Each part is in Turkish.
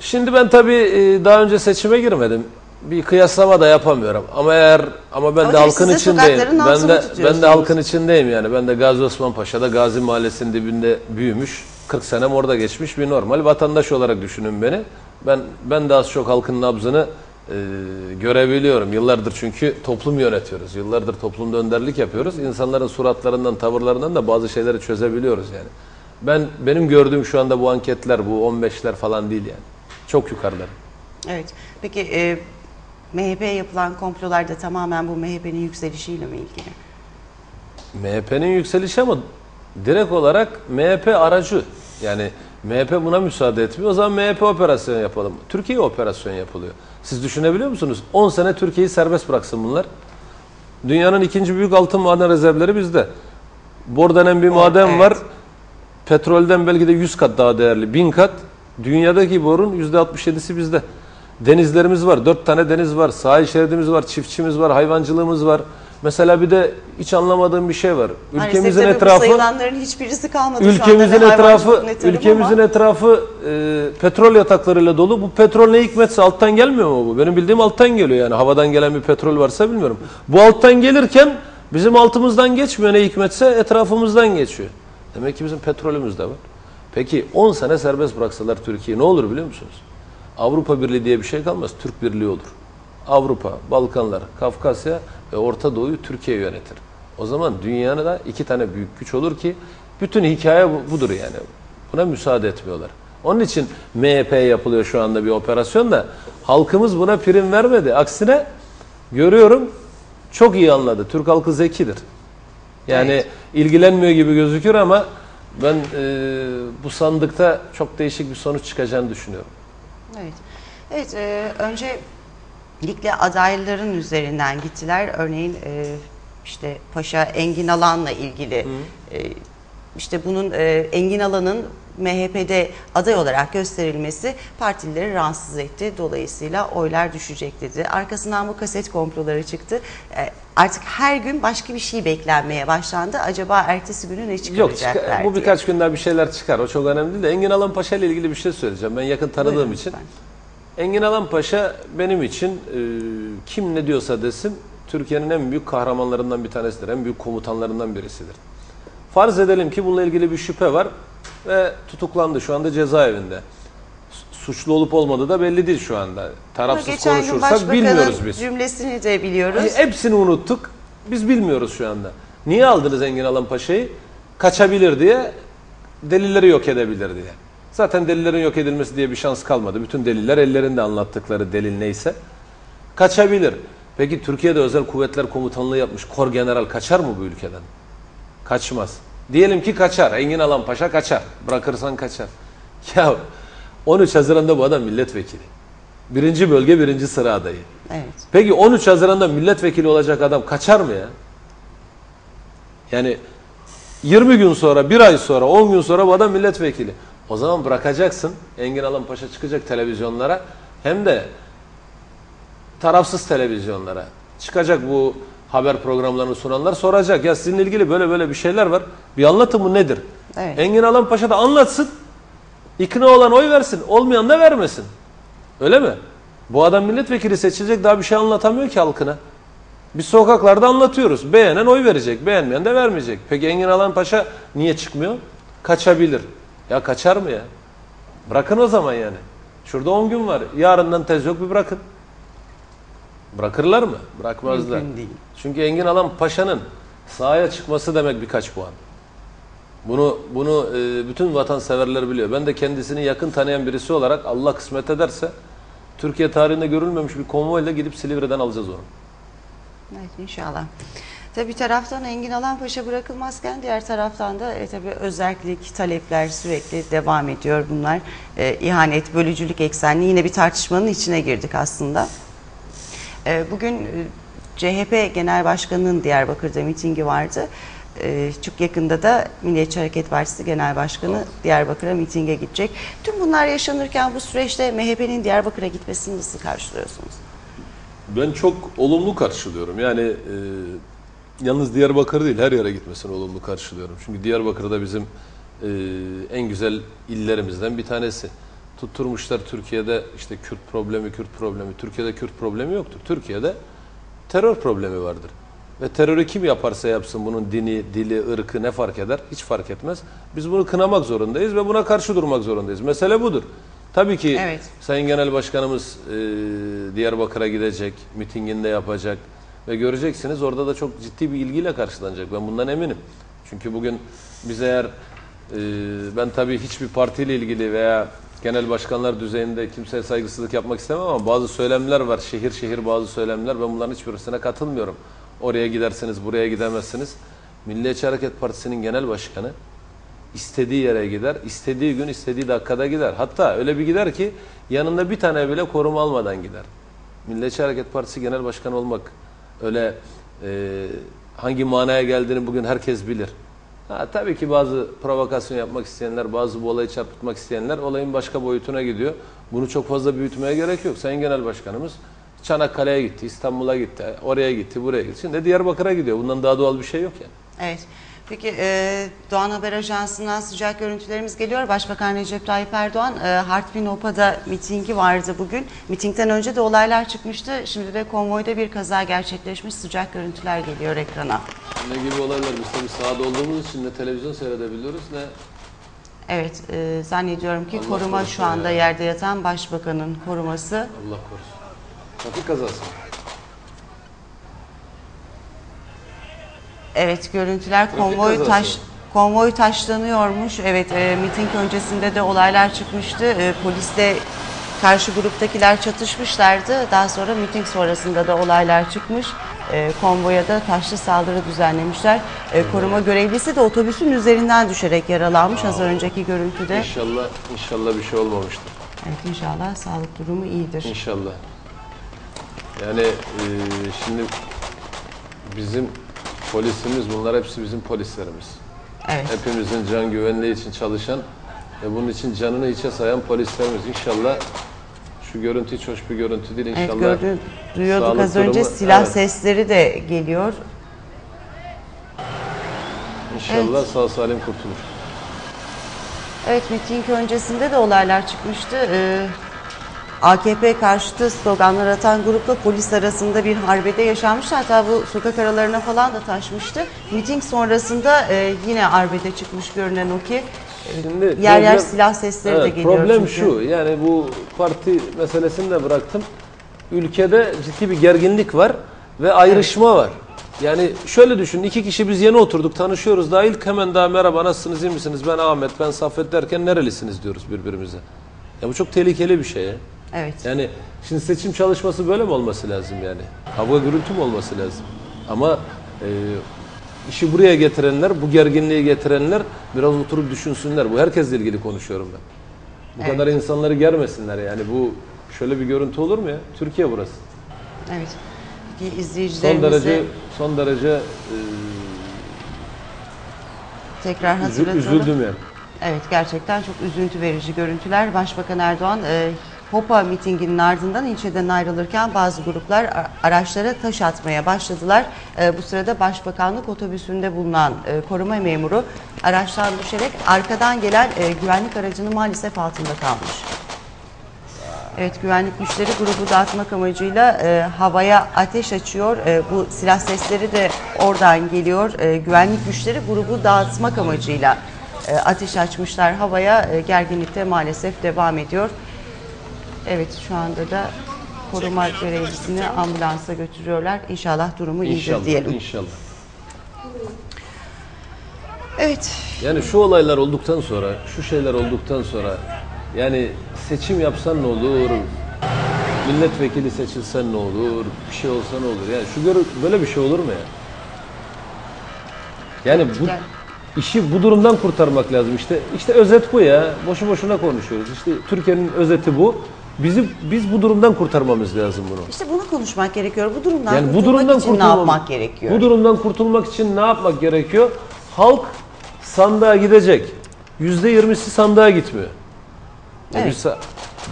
Şimdi ben tabii e, daha önce seçime girmedim. Bir kıyaslama da yapamıyorum. Ama eğer ama ben Ama de halkın içindeyim. Ben de ben de halkın içindeyim yani. Ben de Gazi Osman Paşa'da Gazi Mahallesi'nin dibinde büyümüş. 40 senem orada geçmiş bir normal vatandaş olarak düşünün beni. Ben ben de az çok halkın nabzını e, görebiliyorum. Yıllardır çünkü toplum yönetiyoruz. Yıllardır toplumda önderlik yapıyoruz. İnsanların suratlarından, tavırlarından da bazı şeyleri çözebiliyoruz yani. Ben benim gördüğüm şu anda bu anketler bu 15'ler falan değil yani. Çok yukarıda. Evet. Peki e, MHP'ye yapılan komplolar da tamamen bu MHP'nin yükselişiyle mi ilgili? MHP'nin yükselişi ama direkt olarak MHP aracı. Yani MHP buna müsaade etmiyor. O zaman MHP operasyon yapalım. Türkiye operasyon yapılıyor. Siz düşünebiliyor musunuz? 10 sene Türkiye'yi serbest bıraksın bunlar. Dünyanın ikinci büyük altın maden rezervleri bizde. Bor denen bir maden evet. var. Petrolden belki de 100 kat daha değerli. 1000 kat. Dünyadaki borun %67'si bizde. Denizlerimiz var. 4 tane deniz var. Sahil şeridimiz var. Çiftçimiz var. Hayvancılığımız var. Mesela bir de hiç anlamadığım bir şey var. Ülkemizin Maalesef etrafı sayılanların hiçbirisi kalmadı şu anda. ülkemizin etrafı ülkemizin ama etrafı e, petrol yataklarıyla dolu. Bu petrol ne hikmetse alttan gelmiyor mu bu? Benim bildiğim alttan geliyor yani. Havadan gelen bir petrol varsa bilmiyorum. Bu alttan gelirken bizim altımızdan geçmiyor ne hikmetse etrafımızdan geçiyor. Demek ki bizim petrolümüz de var. Peki 10 sene serbest bıraksalar Türkiye ne olur biliyor musunuz? Avrupa Birliği diye bir şey kalmaz. Türk Birliği olur. Avrupa, Balkanlar, Kafkasya ve Orta Doğu'yu Türkiye yönetir. O zaman dünyanın da iki tane büyük güç olur ki bütün hikaye bu- budur yani. Buna müsaade etmiyorlar. Onun için MHP yapılıyor şu anda bir operasyon da halkımız buna prim vermedi. Aksine görüyorum çok iyi anladı. Türk halkı zekidir. Yani Evet. ilgilenmiyor gibi gözükür ama ben e, bu sandıkta çok değişik bir sonuç çıkacağını düşünüyorum. Evet. Evet, e, öncelikle adayların üzerinden gittiler. Örneğin e, işte Paşa Engin Alan'la ilgili e, işte bunun e, Engin Alan'ın MHP'de aday olarak gösterilmesi partilileri rahatsız etti. Dolayısıyla oylar düşecek dedi. Arkasından bu kaset komploları çıktı. E, artık her gün başka bir şey beklenmeye başlandı. Acaba ertesi günü ne Yok çıkaracaklar çıkar- bu diye. birkaç gün daha bir şeyler çıkar. O çok önemli değil de Engin Alan Paşa ile ilgili bir şey söyleyeceğim. Ben yakın tanıdığım Buyurun için. lütfen. Engin Alan Paşa benim için e, kim ne diyorsa desin Türkiye'nin en büyük kahramanlarından bir tanesidir. En büyük komutanlarından birisidir. Farz edelim ki bununla ilgili bir şüphe var ve tutuklandı. Şu anda cezaevinde. Su- Suçlu olup olmadığı da belli değil şu anda. Tarafsız geçen gün konuşursak başbakanın bilmiyoruz biz. cümlesini de biliyoruz. Ay, Hepsini unuttuk. Biz bilmiyoruz şu anda. Niye aldınız Engin Alan Paşa'yı? Kaçabilir diye, delilleri yok edebilir diye. Zaten delillerin yok edilmesi diye bir şans kalmadı. Bütün deliller ellerinde anlattıkları delil neyse. Kaçabilir. Peki Türkiye'de özel kuvvetler komutanlığı yapmış kor general kaçar mı bu ülkeden? Kaçmaz. Diyelim ki kaçar. Engin Alan Paşa kaçar. Bırakırsan kaçar. Ya 13 Haziran'da bu adam milletvekili. Birinci bölge birinci sıra adayı. Evet. Peki 13 Haziran'da milletvekili olacak adam kaçar mı ya? Yani 20 gün sonra, 1 ay sonra, 10 gün sonra bu adam milletvekili. O zaman bırakacaksın. Engin Alan Paşa çıkacak televizyonlara. Hem de tarafsız televizyonlara. Çıkacak bu haber programlarını sunanlar soracak. Ya sizinle ilgili böyle böyle bir şeyler var. Bir anlatın bu nedir? Evet. Engin Alan Paşa da anlatsın. İkna olan oy versin. Olmayan da vermesin. Öyle mi? Bu adam milletvekili seçilecek daha bir şey anlatamıyor ki halkına. Biz sokaklarda anlatıyoruz. Beğenen oy verecek, beğenmeyen de vermeyecek. Peki Engin Alan Paşa niye çıkmıyor? Kaçabilir. Ya kaçar mı ya? Bırakın o zaman yani. Şurada 10 gün var. Yarından tez yok bir bırakın. Bırakırlar mı? Bırakmazlar. Mümkün değil. Çünkü Engin Alan Paşa'nın sahaya çıkması demek birkaç puan. Bunu bunu e, bütün vatanseverler biliyor. Ben de kendisini yakın tanıyan birisi olarak Allah kısmet ederse Türkiye tarihinde görülmemiş bir konvoyla gidip Silivri'den alacağız onu. Evet inşallah. Tabii bir taraftan Engin Alanpaşa bırakılmazken diğer taraftan da e, tabii özellik talepler sürekli devam ediyor bunlar. E, ihanet, bölücülük eksenli yine bir tartışmanın içine girdik aslında. E, bugün CHP Genel Başkanı'nın Diyarbakır'da mitingi vardı. E, çok yakında da Milliyetçi Hareket Partisi Genel Başkanı Diyarbakır'a mitinge gidecek. Tüm bunlar yaşanırken bu süreçte MHP'nin Diyarbakır'a gitmesini nasıl karşılıyorsunuz? Ben çok olumlu karşılıyorum. Yani e, yalnız Diyarbakır değil her yere gitmesini olumlu karşılıyorum. Çünkü Diyarbakır da bizim e, en güzel illerimizden bir tanesi. Tutturmuşlar Türkiye'de işte Kürt problemi, Kürt problemi. Türkiye'de Kürt problemi yoktur. Türkiye'de terör problemi vardır. Ve terörü kim yaparsa yapsın bunun dini, dili, ırkı ne fark eder? Hiç fark etmez. Biz bunu kınamak zorundayız ve buna karşı durmak zorundayız. Mesele budur. Tabii ki Evet. Sayın Genel Başkanımız e, Diyarbakır'a gidecek, mitinginde yapacak ve göreceksiniz orada da çok ciddi bir ilgiyle karşılanacak. Ben bundan eminim. Çünkü bugün biz eğer e, ben tabii hiçbir partiyle ilgili veya genel başkanlar düzeyinde kimseye saygısızlık yapmak istemem ama bazı söylemler var. Şehir şehir bazı söylemler. Ben bunların hiçbirisine katılmıyorum. Oraya gidersiniz, buraya gidemezsiniz. Milliyetçi Hareket Partisi'nin genel başkanı istediği yere gider, istediği gün, istediği dakikada gider. Hatta öyle bir gider ki yanında bir tane bile koruma almadan gider. Milliyetçi Hareket Partisi Genel Başkanı olmak öyle e, hangi manaya geldiğini bugün herkes bilir. Ha, tabii ki bazı provokasyon yapmak isteyenler, bazı bu olayı çarpıtmak isteyenler olayın başka boyutuna gidiyor. Bunu çok fazla büyütmeye gerek yok. Sayın Genel Başkanımız Çanakkale'ye gitti, İstanbul'a gitti, oraya gitti, buraya gitti. Şimdi Diyarbakır'a gidiyor. Bundan daha doğal bir şey yok yani. Evet. Peki e, Doğan Haber Ajansı'ndan sıcak görüntülerimiz geliyor. Başbakan Recep Tayyip Erdoğan e, Hartwin Opa'da mitingi vardı bugün. Mitingden önce de olaylar çıkmıştı. Şimdi de konvoyda bir kaza gerçekleşmiş. Sıcak görüntüler geliyor ekrana. Ne gibi olaylar biz tabii sahada olduğumuz için ne televizyon seyredebiliyoruz ne Evet, e, zannediyorum ki Allah koruma korusun şu anda ya. yerde yatan başbakanın koruması. Allah korusun. Trafik kazası. Evet, görüntüler Trafik konvoy kazası. taş konvoy taşlanıyormuş. Evet, e, miting öncesinde de olaylar çıkmıştı. E, polisle karşı gruptakiler çatışmışlardı. Daha sonra miting sonrasında da olaylar çıkmış. E, konvoya da taşlı saldırı düzenlemişler. E, koruma görevlisi de otobüsün üzerinden düşerek yaralanmış az önceki görüntüde. İnşallah, inşallah bir şey olmamıştır. Evet, inşallah sağlık durumu iyidir. İnşallah. Yani e, şimdi bizim polisimiz bunlar hepsi bizim polislerimiz. Evet. Hepimizin can güvenliği için çalışan ve bunun için canını hiçe sayan polislerimiz. İnşallah şu görüntü hiç hoş bir görüntü değil. İnşallah Evet gördük, duyuyorduk sağlık az önce durumu- silah evet. sesleri de geliyor. İnşallah sağ salim kurtulur. Evet miting öncesinde de olaylar çıkmıştı. Ee, AKP karşıtı sloganlar atan grupla polis arasında bir harbede yaşanmıştı. Hatta bu sokak aralarına falan da taşmıştı. Miting sonrasında e, yine arbede çıkmış görünen o ki Şimdi yer yer problem- silah sesleri de Evet, geliyor Problem çünkü. şu yani bu parti meselesini de bıraktım. Ülkede ciddi bir gerginlik var ve ayrışma var. Yani şöyle düşünün iki kişi biz yeni oturduk tanışıyoruz daha ilk hemen daha merhaba nasılsınız iyi misiniz ben Ahmet ben Saffet derken nerelisiniz diyoruz birbirimize. Ya bu çok tehlikeli bir şey ya. Evet. Yani şimdi seçim çalışması böyle mi olması lazım yani? Kavga gürültü mü olması lazım? Ama e, işi buraya getirenler, bu gerginliği getirenler biraz oturup düşünsünler. Bu herkesle ilgili konuşuyorum ben. Bu Evet. kadar insanları germesinler yani. Bu şöyle bir görüntü olur mu ya? Türkiye burası. Evet. Peki Son izleyicilerimize derece son derece e, tekrar hatırlatalım. üzüldüm yani. Evet gerçekten çok üzüntü verici görüntüler. Başbakan Erdoğan e, Hopa mitinginin ardından ilçeden ayrılırken bazı gruplar araçlara taş atmaya başladılar. E, bu sırada Başbakanlık otobüsünde bulunan e, koruma memuru araçtan düşerek arkadan gelen e, güvenlik aracının maalesef altında kalmış. Evet güvenlik güçleri grubu dağıtmak amacıyla e, havaya ateş açıyor. E, bu silah sesleri de oradan geliyor. E, güvenlik güçleri grubu dağıtmak amacıyla e, ateş açmışlar havaya. E, gerginlik de maalesef devam ediyor. Evet şu anda da koruma görevlisini ambulansa götürüyorlar. İnşallah durumu iyidir diyelim. inşallah. Evet Yani şu olaylar olduktan sonra, şu şeyler olduktan sonra yani seçim yapsan ne olur? Milletvekili seçilsen ne olur? Bir şey olsa ne olur? Yani şu böyle bir şey olur mu ya? Yani bu işi bu durumdan kurtarmak lazım. İşte işte özet bu ya. Boşu boşuna konuşuyoruz. İşte Türkiye'nin özeti bu. Bizi biz bu durumdan kurtarmamız lazım bunu. işte bunu konuşmak gerekiyor. Bu durumdan Yani bu kurtulmak durumdan için ne kurtulmam- yapmak gerekiyor? Bu durumdan kurtulmak için ne yapmak gerekiyor? Halk sandığa gidecek. Yüzde yirmisi sandığa gitmiyor. Evet. biz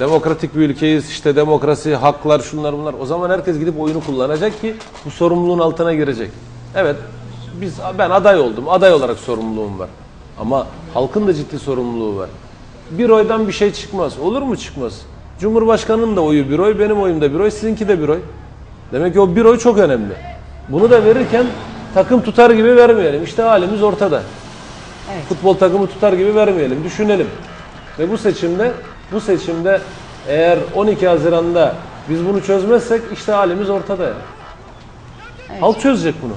demokratik bir ülkeyiz. İşte demokrasi, haklar, şunlar bunlar. O zaman herkes gidip oyunu kullanacak ki bu sorumluluğun altına girecek. Evet, biz ben aday oldum. Aday olarak sorumluluğum var. Ama halkın da ciddi sorumluluğu var. bir oydan bir şey çıkmaz. Olur mu çıkmaz? Cumhurbaşkanının da oyu bir oy, benim oyum da bir oy, sizinki de bir oy. Demek ki o bir oy çok önemli. Bunu da verirken takım tutar gibi vermeyelim. İşte halimiz ortada. Evet. Futbol takımı tutar gibi vermeyelim. Düşünelim. Ve bu seçimde bu seçimde eğer 12 Haziran'da biz bunu çözmezsek işte halimiz ortada. ya. Halk çözecek bunu.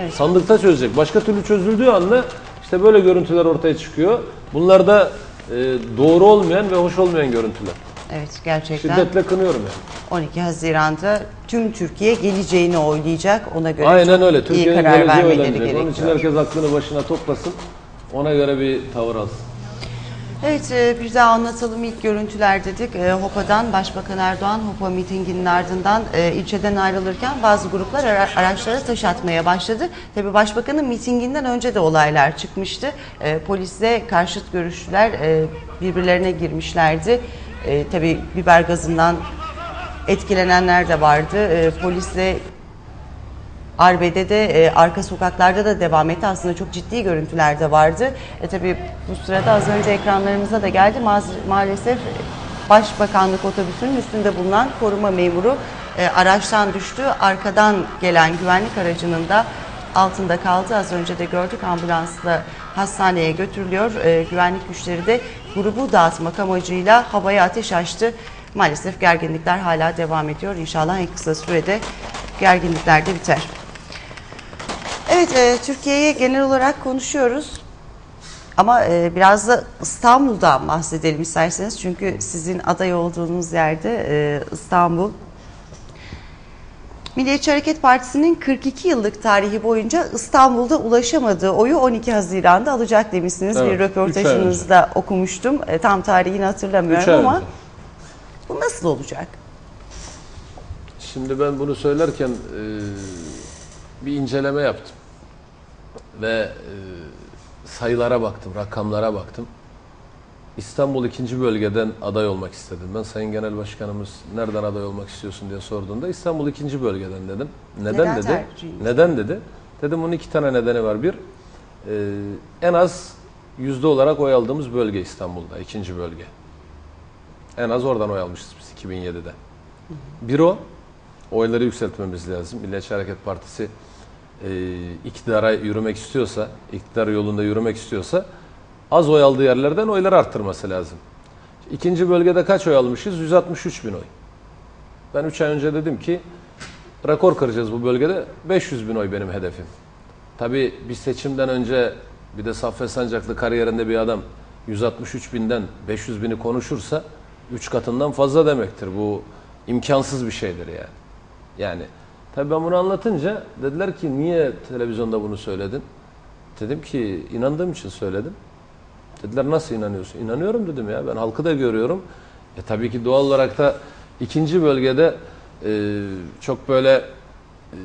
Evet. Sandıkta çözecek. Başka türlü çözüldüğü anda işte böyle görüntüler ortaya çıkıyor. Bunlar da e, doğru olmayan ve hoş olmayan görüntüler. Evet gerçekten Şiddetle kınıyorum yani. 12 Haziran'da tüm Türkiye geleceğini oylayacak. Ona göre Aynen öyle. iyi Türkiye'nin karar geleceği vermeleri oynanacak. Onun için gerekiyor. herkes aklını başına toplasın. Ona göre bir tavır alsın. Evet e, bir daha anlatalım ilk görüntüler dedik. E, Hopa'dan Başbakan Erdoğan Hopa mitinginin ardından e, ilçeden ayrılırken bazı gruplar ara- araçlara taş atmaya başladı. Tabi Başbakanın mitinginden önce de olaylar çıkmıştı. Polisle karşıt görüşlüler e, birbirlerine girmişlerdi. E, Tabi biber gazından etkilenenler de vardı. E, Polisle Arbede'de de e, arka sokaklarda da devam etti. Aslında çok ciddi görüntüler de vardı. E tabi bu sırada az önce ekranlarımıza da geldi. Maz- maalesef Başbakanlık otobüsünün üstünde bulunan koruma memuru e, araçtan düştü. Arkadan gelen güvenlik aracının da altında kaldı. Az önce de gördük ambulansla hastaneye götürülüyor. E, güvenlik güçleri de grubu dağıtmak amacıyla havaya ateş açtı. Maalesef gerginlikler hala devam ediyor. İnşallah en kısa sürede gerginlikler de biter. Evet, e, Türkiye'ye genel olarak konuşuyoruz. Ama e, biraz da İstanbul'dan bahsedelim isterseniz. Çünkü sizin aday olduğunuz yerde e, İstanbul. Milliyetçi Hareket Partisi'nin 42 yıllık tarihi boyunca İstanbul'da ulaşamadığı oyu 12 Haziran'da alacak demişsiniz. Evet, Bir röportajınızda okumuştum. E, tam tarihini hatırlamıyorum ama önce. bu nasıl olacak? Şimdi ben bunu söylerken e, bir inceleme yaptım. Ve e, sayılara baktım, rakamlara baktım. İstanbul ikinci bölgeden aday olmak istedim. Ben Sayın Genel Başkanımız nereden aday olmak istiyorsun diye sorduğunda İstanbul ikinci bölgeden dedim. Neden, Neden dedi? Neden dedi? Dedim bunun iki tane nedeni var. Bir, e, en az yüzde olarak oy aldığımız bölge İstanbul'da, ikinci bölge. En az oradan oy almışız biz 2007'de. Bir o, oyları yükseltmemiz lazım. Milliyetçi Hareket Partisi e, iktidara yürümek istiyorsa, iktidar yolunda yürümek istiyorsa az oy aldığı yerlerden oyları arttırması lazım. İkinci bölgede kaç oy almışız? 163 bin oy. Ben 3 ay önce dedim ki rekor kıracağız bu bölgede. 500 bin oy benim hedefim. Tabii bir seçimden önce bir de Saffet Sancaklı kariyerinde bir adam 163 binden 500 bini konuşursa 3 katından fazla demektir. Bu imkansız bir şeydir yani. Yani tabii ben bunu anlatınca dediler ki niye televizyonda bunu söyledin? Dedim ki inandığım için söyledim. Dediler nasıl inanıyorsun? İnanıyorum dedim ya ben halkı da görüyorum. E tabii ki doğal olarak da ikinci bölgede e, çok böyle e,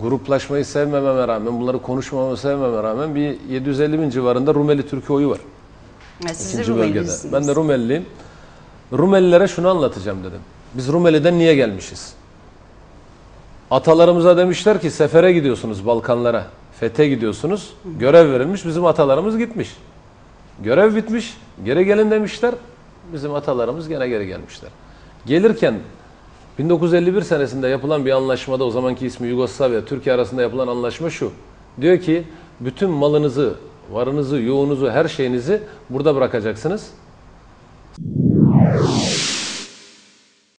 gruplaşmayı sevmememe rağmen, bunları konuşmamamı sevmeme rağmen bir 750 bin civarında Rumeli Türkiye oyu var. Ya Siz İkinci bölgede. Ben de Rumeliliyim. Rumelilere şunu anlatacağım dedim. Biz Rumeli'den niye gelmişiz? Atalarımıza demişler ki sefere gidiyorsunuz Balkanlara. Fethe gidiyorsunuz. Görev verilmiş. Bizim atalarımız gitmiş. Görev bitmiş. Geri gelin demişler. Bizim atalarımız gene geri gelmişler. Gelirken 1951 senesinde yapılan bir anlaşmada o zamanki ismi Yugoslavya, Türkiye arasında yapılan anlaşma şu. Diyor ki bütün malınızı, varınızı, yoğunuzu, her şeyinizi burada bırakacaksınız.